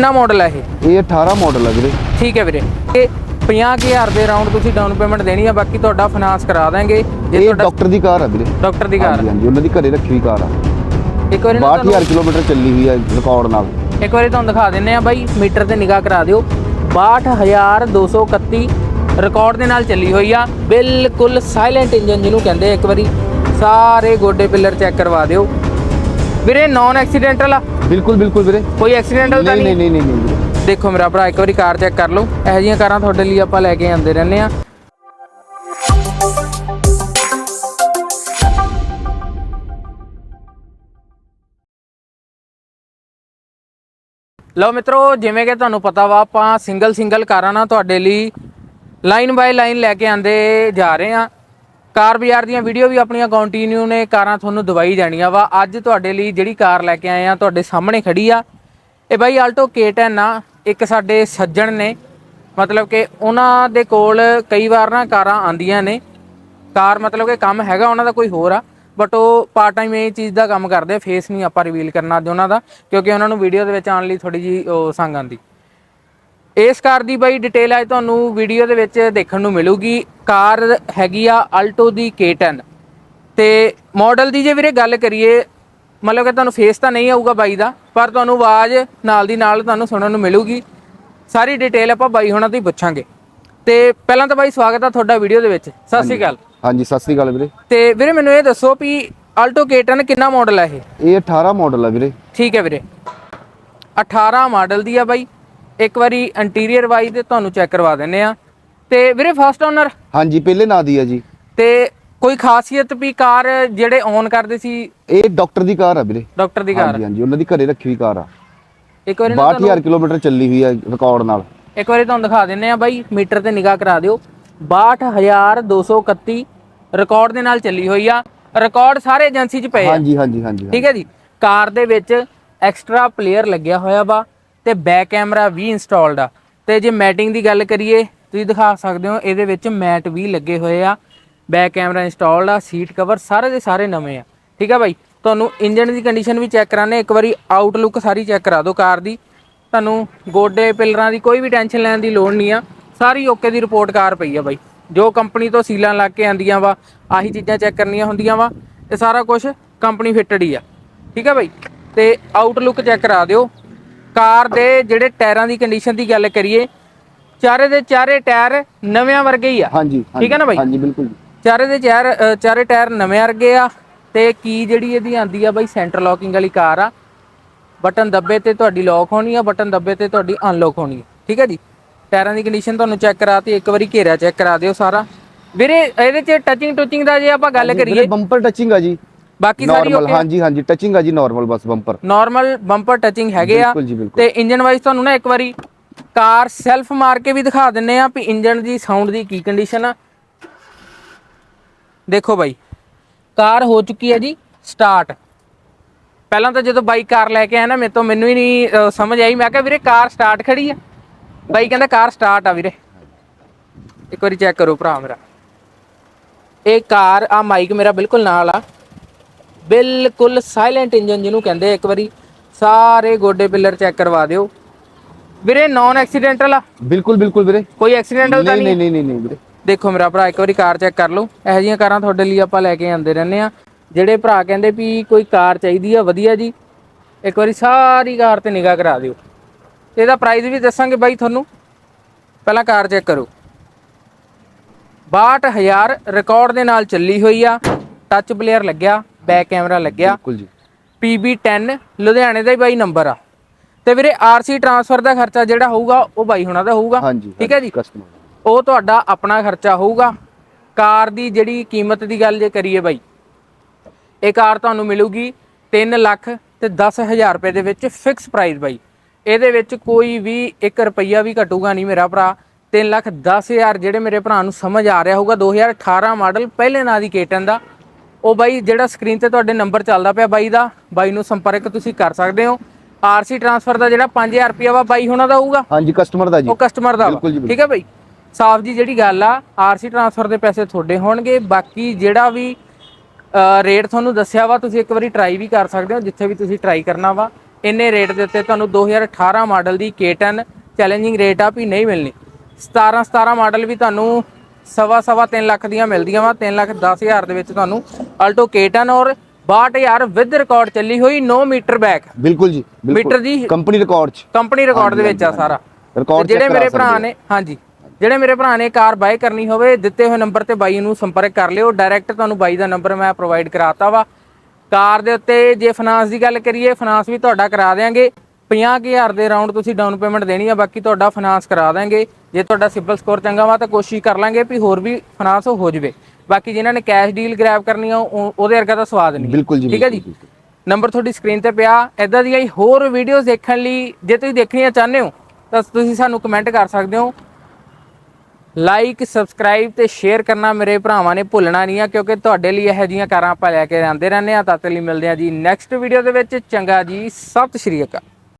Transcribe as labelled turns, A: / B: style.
A: ਕਿੰਨਾ ਮਾਡਲ ਹੈ ਇਹ?
B: ਇਹ 18 ਮਾਡਲ ਹੈ ਵੀਰੇ।
A: ਠੀਕ ਹੈ ਵੀਰੇ। ਇਹ 50000 ਦੇ ਰਾਉਂਡ ਤੁਸੀਂ ਡਾਊਨ ਪੇਮੈਂਟ ਦੇਣੀ ਆ ਬਾਕੀ ਤੁਹਾਡਾ ਫਾਈਨਾਂਸ ਕਰਾ ਦਾਂਗੇ। ਜੇ
B: ਇਹ
A: ਤੁਹਾਡਾ
B: ਡਾਕਟਰ ਦੀ ਕਾਰ ਹੈ ਵੀਰੇ।
A: ਡਾਕਟਰ ਦੀ ਕਾਰ
B: ਹਾਂਜੀ ਹਾਂਜੀ ਉਹਨਾਂ ਦੀ ਘਰੇ ਰੱਖੀ ਹੋਈ ਕਾਰ ਆ।
A: ਇੱਕ ਵਾਰੀ ਨਾ
B: 62000 ਕਿਲੋਮੀਟਰ ਚੱਲੀ ਹੋਈ ਹੈ ਰਿਕਾਰਡ ਨਾਲ।
A: ਤੁਹਾਨੂੰ ਇੱਕ ਵਾਰੀ ਤੁਹਾਨੂੰ ਦਿਖਾ ਦਿੰਨੇ ਆ ਬਾਈ ਮੀਟਰ ਤੇ ਨਿਗਾਹ ਕਰਾ ਦਿਓ। 62231 ਰਿਕਾਰਡ ਦੇ ਨਾਲ ਚੱਲੀ ਹੋਈ ਆ। ਬਿਲਕੁਲ ਸਾਇਲੈਂਟ ਇੰਜਨ ਜਿਹਨੂੰ ਕਹਿੰਦੇ ਆ ਇੱਕ ਵਾਰੀ ਸਾਰੇ ਗੋਡੇ ਪਿੱਲਰ ਚੈੱਕ ਕਰਵਾ ਦਿਓ। ਵੀਰੇ ਨਾਨ ਐਕਸੀਡੈਂਟਲ ਆ।
B: ਬਿਲਕੁਲ ਬਿਲਕੁਲ ਵੀਰੇ।
A: ਕੋਈ ਐਕਸੀਡੈਂਟਲ ਤਾਂ
B: ਨਹੀਂ
A: ਨਹੀਂ?
B: ਨਹੀਂ ਨਹੀਂ।
A: ਦੇਖੋ ਮੇਰਾ ਭਰਾ ਇੱਕ ਵਾਰੀ ਕਾਰ ਚੈੱਕ ਕਰ ਲਓ। ਇਹੋ ਜਿਹੀਆਂ ਕਾਰਾਂ ਤੁਹਾਡੇ ਲਈ ਆਪਾਂ ਲੈ ਕੇ ਆਉਂਦੇ ਰਹਿੰਦੇ ਆ ਲਓ ਮਿੱਤਰੋ ਜਿਵੇਂ ਕਿ ਤੁਹਾਨੂੰ ਪਤਾ ਵਾ ਆਪਾਂ ਸਿੰਗਲ ਸਿੰਗਲ ਕਾਰਾਂ ਨਾਲ ਤੁਹਾਡੇ ਲਈ ਲਾਈਨ ਬਾਈ ਲਾਈਨ ਲੈ ਕੇ ਆਂਦੇ ਜਾ ਰਹੇ ਆ ਕਾਰ ਬਾਜ਼ਾਰ ਦੀਆਂ ਵੀਡੀਓ ਵੀ ਆਪਣੀਆਂ ਕੰਟੀਨਿਊ ਨੇ, ਕਾਰਾਂ ਤੁਹਾਨੂੰ ਦਵਾਈ ਜਾਣੀਆਂ ਵਾ। ਅੱਜ ਤੁਹਾਡੇ ਲਈ ਜਿਹੜੀ ਕਾਰ ਲੈ ਕੇ ਆਏ ਆ, ਤੁਹਾਡੇ ਸਾਹਮਣੇ ਖੜੀ ਆ। ਇਹ ਬਾਈ ਆਲਟੋ K10 ਆ, ਇੱਕ ਸਾਡੇ ਸੱਜਣ ਨੇ। ਮਤਲਬ ਕਿ ਉਹਨਾਂ ਦੇ ਕੋਲ ਕਈ ਵਾਰ ਨਾ ਕਾਰਾਂ ਆਂਦੀਆਂ ਨੇ। ਕਾਰ ਮਤਲਬ ਕਿ ਕੰਮ ਹੈਗਾ, ਉਹਨਾਂ ਦਾ ਕੋਈ ਹੋਰ ਆ। ਬਟ ਉਹ ਪਾਰਟ ਟਾਈਮ ਇਹ ਚੀਜ਼ ਦਾ ਕੰਮ ਕਰਦੇ ਆ ਫੇਸ ਨਹੀਂ ਆਪਾਂ ਰਿਵੀਲ ਕਰਨਾ ਅੱਜ ਉਹਨਾਂ ਦਾ, ਕਿਉਂਕਿ ਉਹਨਾਂ ਨੂੰ ਵੀਡੀਓ ਦੇ ਵਿੱਚ ਆਉਣ ਲਈ ਥੋੜੀ ਜੀ ਉਹ ਸੰਗ ਆਂਦੀ ਇਸ ਕਾਰ ਦੀ ਬਾਈ ਡਿਟੇਲ ਅੱਜ ਤੁਹਾਨੂੰ ਵੀਡੀਓ ਦੇ ਵਿੱਚ ਦੇਖਣ ਨੂੰ ਮਿਲੂਗੀ। ਕਾਰ ਹੈਗੀ ਆ ਆਲਟੋ ਦੀ K10 ਤੇ ਮਾਡਲ ਦੀ ਜੇ ਵੀਰੇ ਗੱਲ ਕਰੀਏ ਮਤਲਬ ਕਿ ਤੁਹਾਨੂੰ ਫੇਸ ਤਾਂ ਨਹੀਂ ਆਊਗਾ ਬਾਈ ਦਾ ਪਰ ਤੁਹਾਨੂੰ ਆਵਾਜ਼ ਨਾਲ ਦੀ ਨਾਲ ਤੁਹਾਨੂੰ ਸੁਣਨ ਨੂੰ ਮਿਲੂਗੀ। ਸਾਰੀ ਡਿਟੇਲ ਆਪਾਂ ਬਾਈ ਹੁਣਾਂ ਤੋਂ ਹੀ ਪੁੱਛਾਂਗੇ। ਤੇ ਪਹਿਲਾਂ ਤਾਂ ਬਾਈ ਸਵਾਗਤ ਆ ਤੁਹਾਡਾ ਵੀਡੀਓ ਦੇ ਵਿੱਚ। ਸਤਿ ਸ਼੍ਰੀ ਅਕਾਲ।
B: ਹਾਂਜੀ ਸਤਿ ਸ੍ਰੀ ਅਕਾਲ ਵੀਰੇ।
A: ਤੇ ਵੀਰੇ ਮੈਨੂੰ ਇਹ ਦੱਸੋ ਵੀ ਆਲਟੋ K10 ਕਿੰਨਾ ਮਾਡਲ ਹੈ ਇਹ?
B: ਇਹ 18 ਮਾਡਲ ਹੈ ਵੀਰੇ।
A: ਠੀਕ ਹੈ ਵੀਰੇ। 18 ਮਾਡਲ ਦੀ ਆ ਬਾਈ। ਇੱਕ ਵਾਰੀ ਇੰਟੀਰੀਅਰ ਵਾਈਜ਼ ਤੇ ਤੁਹਾਨੂੰ ਚੈੱਕ ਕਰਵਾ ਦਿੰਨੇ ਆ ਤੇ ਵੀਰੇ ਫਸਟ ਓਨਰ
B: ਹਾਂਜੀ ਪਹਿਲੇ ਨਾਂ ਦੀ ਹੈ ਜੀ।
A: ਤੇ ਕੋਈ ਖਾਸੀਅਤ ਵੀ ਕਾਰ ਜਿਹੜੇ ਓਨ ਕਰਦੇ ਸੀ?
B: ਇਹ ਡਾਕਟਰ ਦੀ ਕਾਰ ਹੈ ਵੀਰੇ।
A: ਡਾਕਟਰ ਦੀ ਕਾਰ।
B: ਹਾਂਜੀ ਹਾਂਜੀ ਉਹਨਾਂ ਦੀ ਘਰੇ ਰੱਖੀ ਹੋਈ ਕਾਰ ਆ।
A: ਇੱਕ ਵਾਰੀ ਨਾ
B: 62000 ਕਿਲੋਮੀਟਰ ਚੱਲੀ ਹੋਈ ਹੈ ਰਿਕਾਰਡ ਨਾਲ।
A: ਇੱਕ ਵਾਰੀ ਤੁਹਾਨੂੰ ਦਿਖਾ ਦਿੰਨੇ ਆ ਬਾਈ ਮੀਟਰ ਤੇ ਨਿਗਾਹ ਕਰਾ ਦਿਓ। 62231 ਰਿਕਾਰਡ ਦੇ ਨਾਲ ਚੱਲੀ ਹੋਈ ਆ। ਰਿਕਾਰਡ ਸਾਰੇ ਏਜੰਸੀ 'ਚ ਪਏ ਆ।
B: ਹਾਂਜੀ ਹਾਂਜੀ ਹਾਂਜੀ
A: ਠੀਕ ਹੈ ਜੀ। ਕਾਰ ਦੇ ਵਿੱਚ ਐਕਸਟਰਾ ਪਲੇਅਰ ਲੱਗਿਆ ਹੋਇਆ ਵਾ। ਤੇ ਬੈਕ ਕੈਮਰਾ ਵੀ ਇੰਸਟਾਲਡ ਆ। ਤੇ ਜੇ ਮੈਟਿੰਗ ਦੀ ਗੱਲ ਕਰੀਏ, ਤੁਸੀਂ ਦਿਖਾ ਸਕਦੇ ਹੋ, ਇਹਦੇ ਵਿੱਚ ਮੈਟ ਵੀ ਲੱਗੇ ਹੋਏ ਆ। ਬੈਕ ਕੈਮਰਾ ਇੰਸਟਾਲਡ ਆ ਸੀਟ ਕਵਰ ਸਾਰੇ ਦੇ ਸਾਰੇ ਨਵੇਂ ਆ। ਠੀਕ ਆ ਬਾਈ? ਤੁਹਾਨੂੰ ਇੰਜਨ ਦੀ ਕੰਡੀਸ਼ਨ ਵੀ ਚੈੱਕ ਕਰਾਣੇ ਇੱਕ ਵਾਰੀ ਆਊਟਲੁੱਕ ਸਾਰੀ ਚੈੱਕ ਕਰਾ ਦਿਓ ਕਾਰ ਦੀ। ਤੁਹਾਨੂੰ ਗੋਡੇ, ਪਿਲਰਾਂ ਦੀ ਕੋਈ ਵੀ ਟੈਨਸ਼ਨ ਲੈਣ ਦੀ ਲੋੜ ਨਹੀਂ ਆ। ਸਾਰੀ ਓਕੇ ਦੀ ਰਿਪੋਰਟ ਕਾਰ ਪਈ ਆ ਬਾਈ। ਜੋ ਕੰਪਨੀ ਤੋਂ ਸੀਲਾਂ ਲੱਗ ਕੇ ਆਂਦੀਆਂ ਵਾ, ਆਹੀ ਚੀਜ਼ਾਂ ਚੈੱਕ ਕਰਨੀਆਂ ਹੁੰਦੀਆਂ ਵਾ। ਇਹ ਸਾਰਾ ਕੁਝ ਕੰਪਨੀ ਫਿੱਟਡ ਹੀ ਆ। ਠੀਕ ਆ ਬਾਈ? ਤੇ ਆਊਟਲੁੱਕ ਚੈੱਕ ਕਰਾ ਦਿਓ। ਕਾਰ ਦੇ ਜਿਹੜੇ ਟਾਇਰਾਂ ਦੀ ਕੰਡੀਸ਼ਨ ਦੀ ਗੱਲ ਕਰੀਏ ਚਾਰੇ ਦੇ ਚਾਰੇ ਟਾਇਰ ਨਵਿਆਂ ਵਰਗੇ ਹੀ ਆ।
B: ਹਾਂਜੀ
A: ਠੀਕ ਹੈ ਨਾ ਬਾਈ?
B: ਹਾਂਜੀ ਬਿਲਕੁਲ।
A: ਚਾਰੇ ਦੇ ਚਾਰ ਚਾਰੇ ਟਾਇਰ ਨਵੇਂ ਵਰਗੇ ਆ ਤੇ ਕੀ ਜਿਹੜੀ ਇਹਦੀ ਆਂਦੀ ਆ ਬਾਈ ਸੈਂਟਰ ਲੌਕਿੰਗ ਵਾਲੀ ਕਾਰ ਆ ਬਟਨ ਦੱਬੇ ਤੇ ਤੁਹਾਡੀ ਲੌਕ ਹੋਣੀ ਆ ਬਟਨ ਦੱਬੇ ਤੇ ਤੁਹਾਡੀ ਅਨਲੌਕ ਹੋਣੀ ਆ। ਠੀਕ ਹੈ ਜੀ? ਟਾਇਰਾਂ ਦੀ ਕੰਡੀਸ਼ਨ ਤੁਹਾਨੂੰ ਚੈੱਕ ਕਰਾਤੀ ਇੱਕ ਵਾਰੀ ਘੇਰਾ ਚੈੱਕ ਕਰਾ ਦਿਓ ਸਾਰਾ। ਵੀਰੇ ਇਹਦੇ ਚ ਟੱਚਿੰਗ ਟੁਚਿੰਗ ਦਾ ਜੇ ਆਪਾਂ ਗੱਲ ਕਰੀਏ
B: ਬੰਪਰ ਟੱਚਿੰਗ ਆ ਜੀ।
A: ਬਾਕੀ ਸਾਰੀ
B: ਨਾਰਮਲ ਹਾਂਜੀ ਹਾਂਜੀ ਟੱਚਿੰਗ ਆ ਜੀ ਨਾਰਮਲ ਬਸ ਬੰਪਰ
A: ਨਾਰਮਲ ਬੰਪਰ ਟੱਚਿੰਗ ਹੈਗੇ ਆ।
B: ਬਿਲਕੁਲ ਜੀ ਬਿਲਕੁਲ।
A: ਤੇ ਇੰਜਨ ਵਾਈਜ਼ ਤੁਹਾਨੂੰ ਨਾ ਇੱਕ ਵਾਰੀ ਕਾਰ ਸੈਲਫ ਮਾਰ ਕੇ ਵੀ ਦਿਖਾ ਦਿੰਨੇ ਆ ਵੀ ਇੰਜਨ ਦੀ ਸਾਊਂਡ ਦੀ ਕੀ ਕੰਡੀਸ਼ਨ ਆ। ਦੇਖੋ ਬਾਈ ਕਾਰ ਹੋ ਚੁੱਕੀ ਹੈ ਜੀ ਸਟਾਰਟ ਪਹਿਲਾਂ ਤਾਂ ਜਦੋਂ ਬਾਈ ਕਾਰ ਲੈ ਕੇ ਆਇਆ ਨਾ ਮੇਰੇ ਤੋਂ ਮੈਨੂੰ ਹੀ ਨਹੀਂ ਅਹ, ਸਮਝ ਆਈ। ਮੈਂ ਕਿਹਾ ਵੀਰੇ ਕਾਰ ਸਟਾਰਟ ਖੜੀ ਆ। ਬਾਈ ਕਹਿੰਦਾ ਕਾਰ ਸਟਾਰਟ ਆ ਵੀਰੇ। ਇੱਕ ਵਾਰੀ ਚੈੱਕ ਕਰੋ ਭਰਾ ਮੇਰਾ। ਇਹ ਕਾਰ ਆ ਮਾਈਕ ਮੇਰਾ ਬਿਲਕੁਲ ਨਾਲ ਆ। ਬਿਲਕੁਲ ਸਾਇਲੈਂਟ ਇੰਜਨ ਜਿਹਨੂੰ ਕਹਿੰਦੇ ਇੱਕ ਵਾਰੀ। ਸਾਰੇ ਗੋਡੇ ਪਿੱਲਰ ਚੈੱਕ ਕਰਵਾ ਦਿਓ। ਵੀਰੇ ਨਾਨ ਐਕਸੀਡੈਂਟਲ ਆ?
B: ਬਿਲਕੁਲ ਬਿਲਕੁਲ ਵੀਰੇ।
A: ਕੋਈ ਐਕਸੀਡੈਂਟਲ ਤਾਂ
B: ਨਹੀਂ
A: ਨਹੀਂ?
B: ਨਹੀਂ ਵੀਰੇ।
A: ਦੇਖੋ ਮੇਰਾ ਭਰਾ ਇੱਕ ਵਾਰੀ ਕਾਰ ਚੈੱਕ ਕਰ ਲਓ। ਇਹੋ ਜਿਹੀਆਂ ਕਾਰਾਂ ਤੁਹਾਡੇ ਲਈ ਆਪਾਂ ਲੈ ਕੇ ਆਉਂਦੇ ਰਹਿੰਦੇ ਆ ਜਿਹੜੇ ਭਰਾ ਕਹਿੰਦੇ ਵੀ ਕੋਈ ਕਾਰ ਚਾਹੀਦੀ ਆ ਵਧੀਆ ਜੀ। ਇੱਕ ਵਾਰੀ ਸਾਰੀ ਕਾਰ ਤੇ ਨਿਗਾਹ ਕਰਾ ਦਿਓ। ਇਹਦਾ ਪ੍ਰਾਈਸ ਵੀ ਦੱਸਾਂਗੇ ਬਾਈ ਤੁਹਾਨੂੰ। ਪਹਿਲਾਂ ਕਾਰ ਚੈੱਕ ਕਰੋ। 62000 ਰਿਕਾਰਡ ਦੇ ਨਾਲ ਚੱਲੀ ਹੋਈ ਆ। ਟੱਚ ਪਲੇਅਰ ਲੱਗਿਆ। ਬੈਕ ਕੈਮਰਾ ਲੱਗਿਆ।
B: ਬਿਲਕੁਲ ਜੀ।
A: PB10 ਲੁਧਿਆਣੇ ਦਾ ਹੀ ਬਾਈ ਨੰਬਰ ਆ। ਤੇ ਵੀਰੇ ਆਰਸੀ ਟਰਾਂਸਫਰ ਦਾ ਖਰਚਾ ਜਿਹੜਾ ਹੋਊਗਾ ਉਹ ਬਾਈ ਹੁਣਾਂ ਦਾ ਹੋਊਗਾ।
B: ਹਾਂਜੀ
A: ਠੀਕ ਹੈ ਜੀ?
B: ਕਸਟਮਰ
A: ਉਹ ਤੁਹਾਡਾ ਆਪਣਾ ਖਰਚਾ ਹੋਊਗਾ। ਕਾਰ ਦੀ ਜਿਹੜੀ ਕੀਮਤ ਦੀ ਗੱਲ ਜੇ ਕਰੀਏ ਬਾਈ ਇਹ ਕਾਰ ਤੁਹਾਨੂੰ ਮਿਲੂਗੀ 3 ਲੱਖ ਤੇ 10000 ਰੁਪਏ ਦੇ ਵਿੱਚ ਫਿਕਸ ਪ੍ਰਾਈਸ ਬਾਈ। ਇਹਦੇ ਵਿੱਚ ਕੋਈ ਵੀ 1 ਰੁਪਈਆ ਵੀ ਘਟੂਗਾ ਨਹੀਂ ਮੇਰਾ ਭਰਾ। 3 ਲੱਖ 10000 ਜਿਹੜੇ ਮੇਰੇ ਭਰਾ ਨੂੰ ਸਮਝ ਆ ਰਿਹਾ ਹੋਊਗਾ 2018 ਮਾਡਲ ਪਹਿਲੇ ਨਾਂ ਦੀ ਕੇਟਨ ਦਾ। ਉਹ ਬਾਈ ਜਿਹੜਾ ਸਕਰੀਨ ਤੇ ਤੁਹਾਡੇ ਨੰਬਰ ਚੱਲਦਾ ਪਿਆ ਬਾਈ ਦਾ ਬਾਈ ਨੂੰ ਸੰਪਰਕ ਤੁਸੀਂ ਕਰ ਸਕਦੇ ਹੋ। ਆਰਸੀ ਟਰਾਂਸਫਰ ਦਾ ਜਿਹੜਾ 5000 ਰੁਪਈਆ ਵਾ ਬਾਈ ਹੁਣਾਂ ਦਾ ਹੋਊਗਾ
B: ਹਾਂਜੀ ਕਸਟਮਰ ਦਾ ਜੀ।
A: ਉਹ ਕਸਟਮਰ ਦਾ ਵਾ।
B: ਬਿਲਕੁਲ ਜੀ, ਬਿਲਕੁਲ।
A: ਠੀਕ ਹੈ ਭਾਈ ਸਾਫ਼ ਜੀ ਜਿਹੜੀ ਗੱਲ ਆ ਆਰਸੀ ਟ੍ਰਾਂਸਫਰ ਦੇ ਪੈਸੇ ਤੁਹਾਡੇ ਹੋਣਗੇ। ਬਾਕੀ ਜਿਹੜਾ ਵੀ ਰੇਟ ਤੁਹਾਨੂੰ ਦੱਸਿਆ ਵਾ ਤੁਸੀਂ ਇੱਕ ਵਾਰੀ ਟਰਾਈ ਵੀ ਕਰ ਸਕਦੇ ਹੋ ਜਿੱਥੇ ਵੀ ਤੁਸੀਂ ਟਰਾਈ ਕਰਨਾ ਵਾ। ਇੰਨੇ ਰੇਟ ਦੇ ਉੱਤੇ ਤੁਹਾਨੂੰ 2018 ਮਾਡਲ ਦੀ K10 ਚੈਲੰਜਿੰਗ ਰੇਟ ਆ ਵੀ ਨਹੀਂ ਮਿਲਣੀ। 17 17 ਮਾਡਲ ਵੀ ਤੁਹਾਨੂੰ ਸਵਾ ਸਵਾ 3 ਲੱਖ ਦੀਆਂ ਮਿਲਦੀਆਂ ਵਾ 3 ਲੱਖ 10 ਹਜ਼ਾਰ ਦੇ ਵਿੱਚ ਤੁਹਾਨੂੰ ਅਲਟੋ K10 ਔਰ 62000 ਵਿਦ ਰਿਕਾਰਡ ਚੱਲੀ ਹੋਈ 9 ਮੀਟਰ ਬੈਕ।
B: ਬਿਲਕੁਲ ਜੀ
A: ਮੀਟਰ ਦੀ
B: ਕੰਪਨੀ ਰਿਕਾਰਡ ਚ।
A: ਕੰਪਨੀ ਰਿਕਾਰਡ ਦੇ ਵਿੱਚ ਆ ਸਾਰਾ।
B: ਰਿਕਾਰਡ
A: ਜਿਹੜੇ ਮੇਰੇ ਭਰਾ ਨੇ ਹਾਂਜੀ ਜਿਹੜੇ ਮੇਰੇ ਭਰਾ ਨੇ ਕਾਰ ਬਾਈ ਕਰਨੀ ਹੋਵੇ ਦਿੱਤੇ ਹੋਏ ਨੰਬਰ ਤੇ ਬਾਈ ਨੂੰ ਸੰਪਰਕ ਕਰ ਲਿਓ। ਡਾਇਰੈਕਟ ਤੁਹਾਨੂੰ ਬਾਈ ਦਾ ਨੰਬਰ ਮੈਂ ਪ੍ਰੋਵਾਈਡ ਕਰਾਤਾ ਵਾ। ਕਾਰ ਦੇ ਉੱਤੇ ਜੇ ਫਾਈਨਾਂਸ ਦੀ ਗੱਲ ਕਰੀਏ ਫਾਈਨਾਂਸ ਵੀ ਤੁਹਾਡਾ ਕਰਾ ਦੇਾਂਗੇ 50000 ਦੇ ਰਾਉਂਡ ਤੁਸੀਂ ਡਾਊਨ ਪੇਮੈਂਟ ਦੇਣੀ ਆ ਬਾਕੀ ਤੁਹਾਡਾ ਫਾਈਨਾਂਸ ਕਰਾ ਦਾਂਗੇ। ਜੇ ਤੁਹਾਡਾ ਸਿਬਲ ਸਕੋਰ ਚੰਗਾ ਵਾ ਤਾਂ ਕੋਸ਼ਿਸ਼ ਕਰ ਲਾਂਗੇ ਵੀ ਹੋਰ ਵੀ ਫਾਈਨਾਂਸ ਹੋ ਜਵੇ। ਬਾਕੀ ਜਿਨ੍ਹਾਂ ਨੇ ਕੈਸ਼ ਡੀਲ ਗ੍ਰੈਬ ਕਰਨੀ ਆ ਉਹ- ਉਹਦੇ ਵਰਗਾ ਤਾਂ ਸਵਾਦ ਨਹੀਂ।
B: ਬਿਲਕੁਲ ਜੀ
A: ਠੀਕ ਹੈ ਜੀ?
B: ਬਿਲਕੁਲ, ਬਿਲਕੁਲ।
A: ਨੰਬਰ ਤੁਹਾਡੀ ਸਕਰੀਨ ਤੇ ਪਿਆ। ਐਦਾਂ ਦੀਆਂ ਹੀ ਹੋਰ ਵੀਡੀਓਜ਼ ਦੇਖਣ ਲਈ ਜੇ ਤੁਸੀਂ ਦੇਖਣੀਆਂ ਚਾਹੁੰਦੇ ਹੋ ਤਾਂ ਤੁਸੀਂ ਸਾਨੂੰ ਕਮੈਂਟ ਕਰ ਸਕਦੇ ਹੋ। ਲਾਈਕ ਸਬਸਕ੍ਰਾਈਬ ਤੇ ਸ਼ੇਅਰ ਕਰਨਾ ਮੇਰੇ ਭਰਾਵਾਂ ਨੇ ਭੁੱਲਣਾ ਨਹੀਂ ਆ ਕਿਉਂਕਿ ਤੁਹਾਡੇ ਲਈ ਇਹੋ ਜਿਹੀਆਂ ਕਾਰਾਂ ਆਪਾਂ ਲੈ ਕੇ ਆਉਂਦੇ ਰਹਿੰਦੇ ਆ ਤਦ ਲਈ ਮਿਲਦੇ ਆ ਜੀ ਨੈਕਸਟ ਵੀਡੀਓ ਦੇ ਵਿੱਚ। ਚੰਗਾ ਜੀ ਸਤਿ ਸ਼੍ਰੀ ਅਕਾਲ।